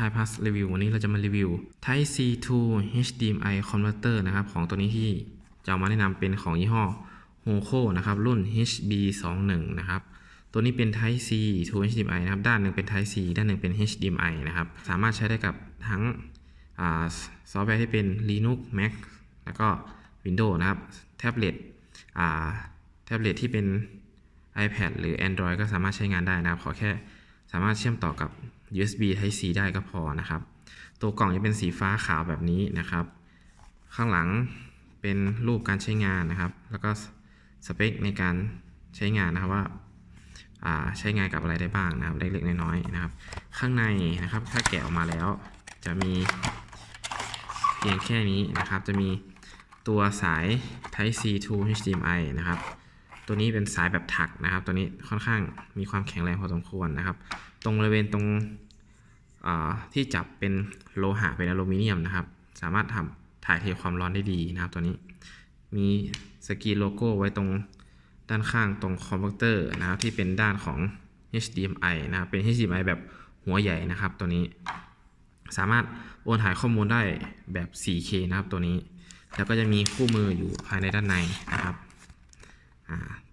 Thai Plus Review วันนี้เราจะมารีวิว Type C to HDMI Converter นะครับ ของตัวนี้ที่จะเอามาแนะนำเป็นของยี่ห้อ Hoco นะครับ รุ่น HB21 นะครับ ตัวนี้เป็น Type C to HDMI นะครับ ด้านหนึ่งเป็น Type C ด้านหนึ่งเป็น HDMI นะครับ สามารถใช้ได้กับทั้งอซอฟต์แวร์ที่เป็น Linux Mac แล้วก็ Windows นะครับ แท็บเล็ตแท็บเล็ตที่เป็น iPad หรือ Android ก็สามารถใช้งานได้นะครับ ขอแค่สามารถเชื่อมต่อกับ USB Type C ได้ก็พอนะครับ ตัวกล่องจะเป็นสีฟ้าขาวแบบนี้นะครับ ข้างหลังเป็นรูปการใช้งานนะครับ แล้วก็สเปคในการใช้งานนะครับว่าอ่าใช้งานกับอะไรได้บ้างนะครับ เล็กๆน้อยๆนะครับ ข้างในนะครับถ้าแกะออกมาแล้ว จะมีเพียงแค่นี้นะครับ จะมีตัวสาย Type C to HDMI นะครับ ตัวนี้เป็นสายแบบถักนะครับ ตัวนี้ค่อนข้างมีความแข็งแรงพอสมควรนะครับ ตรงบริเวณตรงที่จับเป็นโลหะเป็นอลูมิเนียมนะครับ สามารถทำถ่ายเทความร้อนได้ดีนะครับ ตัวนี้มีสกรีนโลโก้ไว้ตรงด้านข้างตรงคอมพิวเตอร์นะครับที่เป็นด้านของ HDMI นะครับเป็น HDMI แบบหัวใหญ่นะครับตัวนี้ สามารถโอนถ่ายข้อมูลได้แบบ 4K นะครับตัวนี้ แล้วก็จะมีคู่มืออยู่ภายในด้านในนะครับ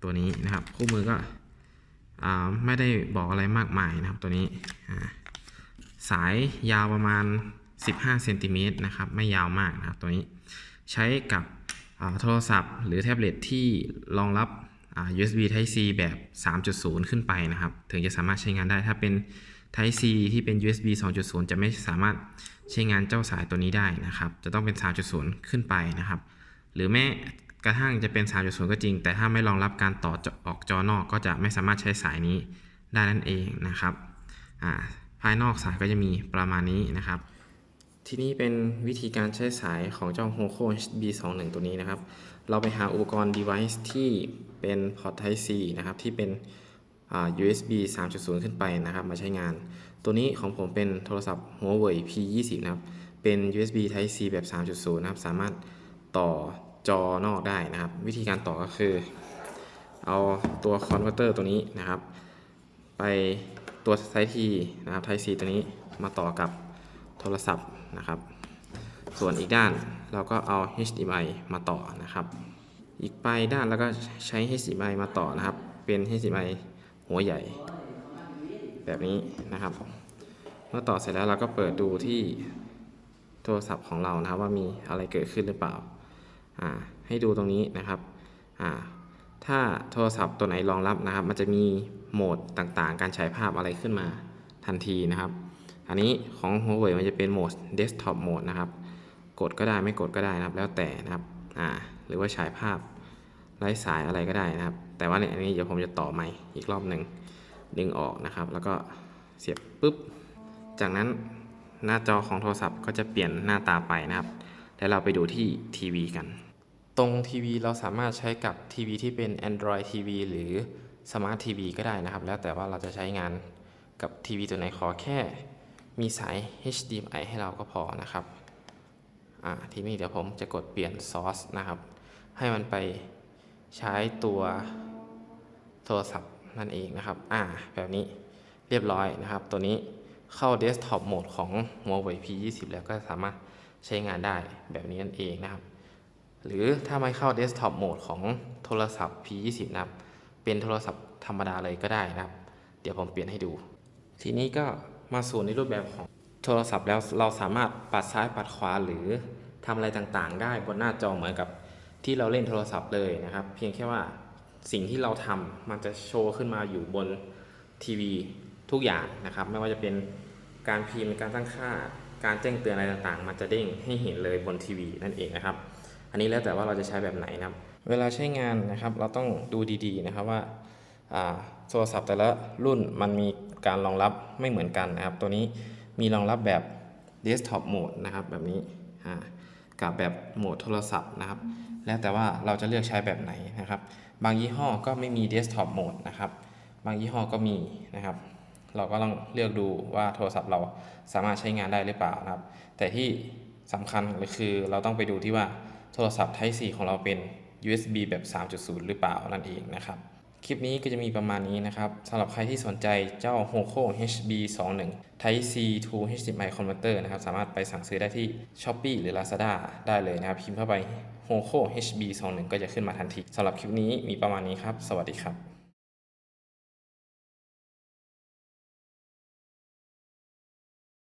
ตัวนี้นะครับ คู่มือก็ไม่ได้บอกอะไรมากมายนะครับตัวนี้สายยาวประมาณ 15เซนติเมตรนะครับไม่ยาวมากนะครับตัวนี้ใช้กับโทรศัพท์ หรือแท็บเล็ตที่รองรับ USB Type C แบบ 3.0 ขึ้นไปนะครับ ถึงจะสามารถใช้งานได้ถ้าเป็น Type C ที่เป็น USB 2.0 จะไม่สามารถใช้งานเจ้าสายตัวนี้ได้นะครับ จะต้องเป็น 3.0 ขึ้นไปนะครับ หรือแม้ กระทั่งจะเป็น 3.0 ก็จริง แต่ถ้าไม่รองรับการต่อออกจอนอกก็จะไม่สามารถใช้สายนี้ได้นั่นเองนะครับาภายนอกสายก็จะมีประมาณนี้นะครับ ทีนี้เป็นวิธีการใช้สายของเจ้า Hoco HB21 ตัวนี้นะครับ เราไปหาอุปกรณ์ device ที่เป็นพอร์ต Type C นะครับที่เป็นอ่า USB 3.0 ขึ้นไปนะครับ มาใช้งาน ตัวนี้ของผมเป็นโทรศัพท์ Huawei P20 นะครับ เป็น USB Type C แบบ 3.0 นะครับ สามารถต่อ จอนอกได้นะครับ วิธีการต่อก็คือ เอาตัวคอนเวอร์เตอร์ตัวนี้นะครับ ไปตัวไซทีนะครับ Type C ตัวนี้มาต่อกับโทรศัพท์นะครับ ส่วนอีกด้านเราก็เอา HDMI มาต่อนะครับ อีกไปด้านแล้วก็ใช้ HDMI มาต่อนะครับ เป็น HDMI หัวใหญ่ แบบนี้นะครับ เมื่อต่อเสร็จแล้วเราก็เปิดดูที่โทรศัพท์ของเรานะครับว่ามีอะไรเกิดขึ้นหรือเปล่า ให้ดูตรงนี้นะครับอ่าถ้าโทรศัพท์ตัวไหนรองรับนะครับ มันจะมีโหมดต่างๆ การฉายภาพอะไรขึ้นมาทันทีนะครับ อันนี้ของ Huawei มันจะเป็นโหมด Desktop Mode นะครับ กดก็ได้ไม่กดก็ได้นะครับ แล้วแต่นะครับอ่าหรือว่าฉายภาพไร้สายอะไรก็ได้นะครับ แต่ว่าเนี่ยอันนี้เดี๋ยวผมจะต่อใหม่อีกรอบหนึ่งดึงออกนะครับ แล้วก็เสียบปุ๊บ จากนั้นหน้าจอของโทรศัพท์ก็จะเปลี่ยนหน้าตาไปนะครับ แล้วเราไปดูที่ทีวีกัน ตรงทีวีเราสามารถใช้กับทีวีที่เป็น Android TV หรือ Smart TV ก็ได้นะครับ แล้วแต่ว่าเราจะใช้งานกับทีวีตัวไหนขอแค่ มีสาย HDMI ให้เราก็พอนะครับอ่าทีนี้เดี๋ยวผมจะกดเปลี่ยนซอสนะครับ ให้มันไปใช้ตัวโทรศัพท์นั่นเองนะครับ อ่า แบบนี้เรียบร้อยนะครับ ตัวนี้เข้า Desktop Mode ของ Huawei P20 แล้วก็สามารถใช้งานได้แบบนี้นั่นเองนะครับ หรือถ้าไม่เข้า Desktop Mode ของโทรศัพท์ P20 นะครับ เป็นโทรศัพท์ธรรมดาเลยก็ได้นะครับ เดี๋ยวผมเปลี่ยนให้ดู ทีนี้ก็มาสู่ในรูปแบบของโทรศัพท์แล้วเราสามารถปัดซ้ายปัดขวาหรือทำอะไรต่างๆ ได้บนหน้าจอเหมือนกับที่เราเล่นโทรศัพท์เลยนะครับ เพียงแค่ว่าสิ่งที่เราทำมันจะโชว์ขึ้นมาอยู่บนทีวีทุกอย่างนะครับ ไม่ว่าจะเป็นการพิมพ์การตั้งค่า การแจ้งเตือนอะไรต่างๆ มันจะเด้งให้เห็นเลยบนทีวีนั่นเองนะครับ อันนี้แล้วแต่ว่าเราจะใช้แบบไหนนะครับ เวลาใช้งานนะครับ เราต้องดูดีๆนะครับว่าโทรศัพท์แต่ละรุ่นมันมีการรองรับไม่เหมือนกันนะครับ ตัวนี้มีรองรับแบบ desktop mode นะครับแบบนี้กับแบบโหมดโทรศัพท์นะครับ แล้วแต่ว่าเราจะเลือกใช้แบบไหนนะครับ บางยี่ห้อก็ไม่มี desktop mode นะครับ บางยี่ห้อก็มีนะครับ เราก็ต้องเลือกดูว่าโทรศัพท์เราสามารถใช้งานได้หรือเปล่านะครับ แต่ที่สำคัญเลยคือเราต้องไปดูที่ว่า โทรศัพท์ Type C ของเราเป็น USB แบบ 3.0 หรือเปล่านั่นเองนะครับคคลิปนี้ก็จะมีประมาณนี้นะครับสำหรับใครที่สนใจเจ้า Hoco HB21 Type C to HDMI Converter นะครับ สามารถไปสั่งซื้อได้ที่ Shopee หรือ Lazada ได้เลยนะครับพิมพ์เข้าไป Hoco HB21 ก็จะขึ้นมาทันทีสำหรับคลิปนี้มีประมาณนี้ครับ สวัสดีครับ